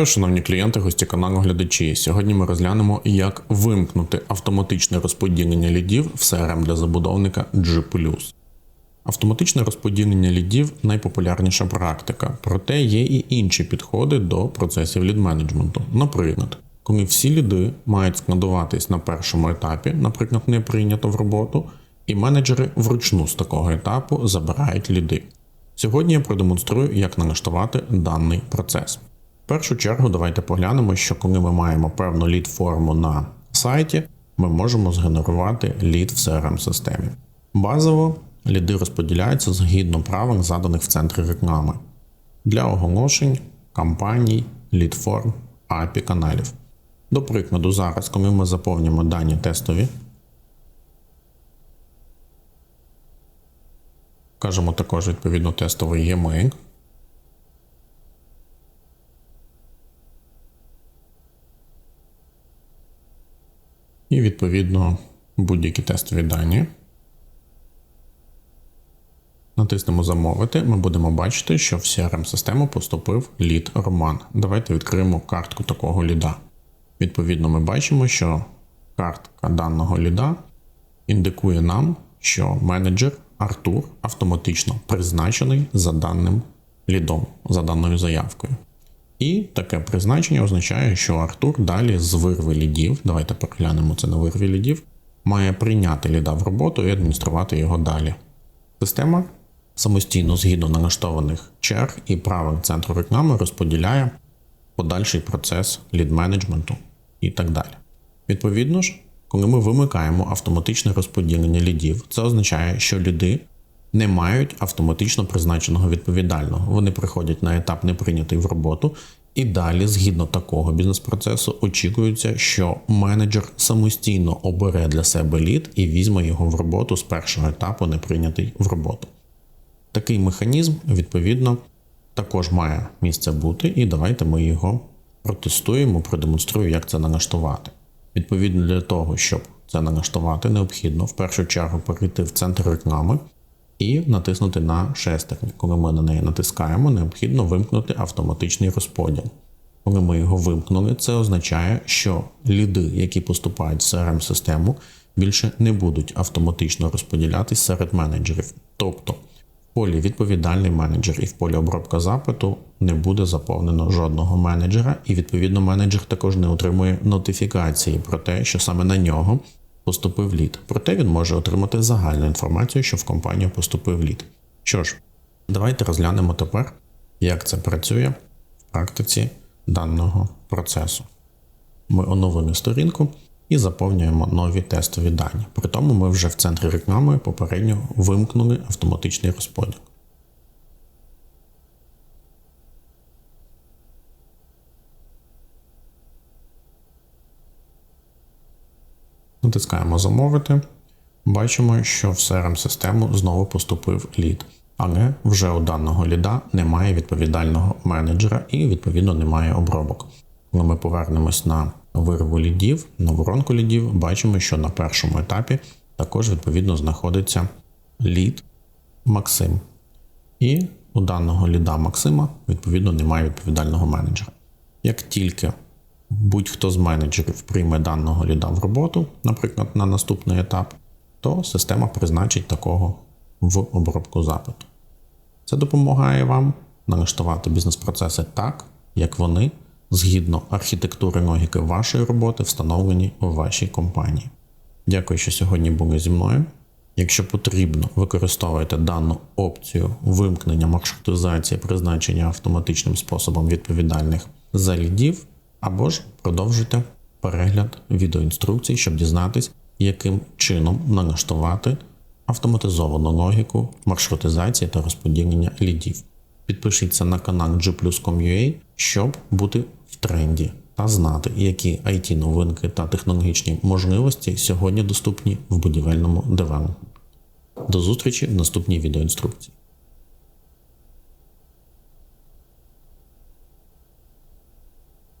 Вітаю, шановні клієнти, гості каналу глядачі. Сьогодні ми розглянемо, як вимкнути автоматичне розподілення лідів в CRM для забудовника G+. Автоматичне розподілення лідів найпопулярніша практика, проте є і інші підходи до процесів лід-менеджменту. Наприклад, коли всі ліди мають складуватись на першому етапі, наприклад, не прийнято в роботу, і менеджери вручну з такого етапу забирають ліди. Сьогодні я продемонструю, як налаштувати даний процес. Першу чергу давайте поглянемо, що коли ми маємо певну лід-форму на сайті, ми можемо згенерувати лід в CRM-системі. Базово ліди розподіляються згідно правил, заданих в центрі реклами для оголошень, кампаній, лід-форм, API каналів. До прикладу, зараз, коли ми заповнюємо дані тестові, Кажемо також відповідно тестовий e-mail. І відповідно будь-які тестові дані. Натиснемо Замовити. Ми будемо бачити, що в CRM-систему поступив лід Роман. Давайте відкриємо картку такого ліда. Відповідно, ми бачимо, що картка даного ліда індикує нам, що менеджер Артур автоматично призначений за даним лідом, за даною заявкою. І таке призначення означає, що Артур далі з вирви лідів, давайте переглянемо це на вирві лідів, має прийняти ліда в роботу і адмініструвати його далі. Система самостійно згідно налаштованих черг і правил центру реклами розподіляє подальший процес лід-менеджменту і так далі. Відповідно ж, коли ми вимикаємо автоматичне розподілення лідів, це означає, що ліди не мають автоматично призначеного відповідального. Вони приходять на етап не прийнятий в роботу, і далі, згідно такого бізнес-процесу, очікується, що менеджер самостійно обере для себе лід і візьме його в роботу з першого етапу не прийнятий в роботу. Такий механізм, відповідно, також має місце бути, і давайте ми його протестуємо, продемонструю, як це налаштувати. Відповідно для того, щоб це налаштувати, необхідно в першу чергу перейти в центр реклами і натиснути на шестик. Коли ми на неї натискаємо, необхідно вимкнути автоматичний розподіл. Коли ми його вимкнули, це означає, що ліди, які поступають в crm систему більше не будуть автоматично розподілятись серед менеджерів. Тобто в полі відповідальний менеджер і в полі обробка запиту не буде заповнено жодного менеджера, і відповідно менеджер також не отримує нотифікації про те, що саме на нього поступив лід. Проте він може отримати загальну інформацію, що в компанію поступив лід. Що ж, давайте розглянемо тепер, як це працює в практиці даного процесу. Ми оновили сторінку і заповнюємо нові тестові дані. При тому ми вже в центрі реклами попередньо вимкнули автоматичний розподіл. Натискаємо Замовити. Бачимо, що в crm систему знову поступив лід, але вже у даного ліда немає відповідального менеджера і, відповідно, немає обробок. Коли ми повернемось на вирву лідів, на воронку лідів, бачимо, що на першому етапі також відповідно знаходиться лід Максим. І у даного ліда Максима, відповідно, немає відповідального менеджера. Як тільки будь-хто з менеджерів прийме даного ліда в роботу, наприклад, на наступний етап, то система призначить такого в обробку запиту. Це допомагає вам налаштувати бізнес-процеси так, як вони згідно архітектури логіки вашої роботи, встановлені у вашій компанії. Дякую, що сьогодні були зі мною. Якщо потрібно, використовуйте дану опцію вимкнення маршрутизації призначення автоматичним способом відповідальних за лідів, або ж продовжуйте перегляд відеоінструкцій, щоб дізнатись, яким чином налаштувати автоматизовану логіку маршрутизації та розподілення лідів. Підпишіться на канал G+.com.ua, щоб бути в тренді та знати, які it новинки та технологічні можливості сьогодні доступні в будівельному девелопменті. До зустрічі в наступній відеоінструкції.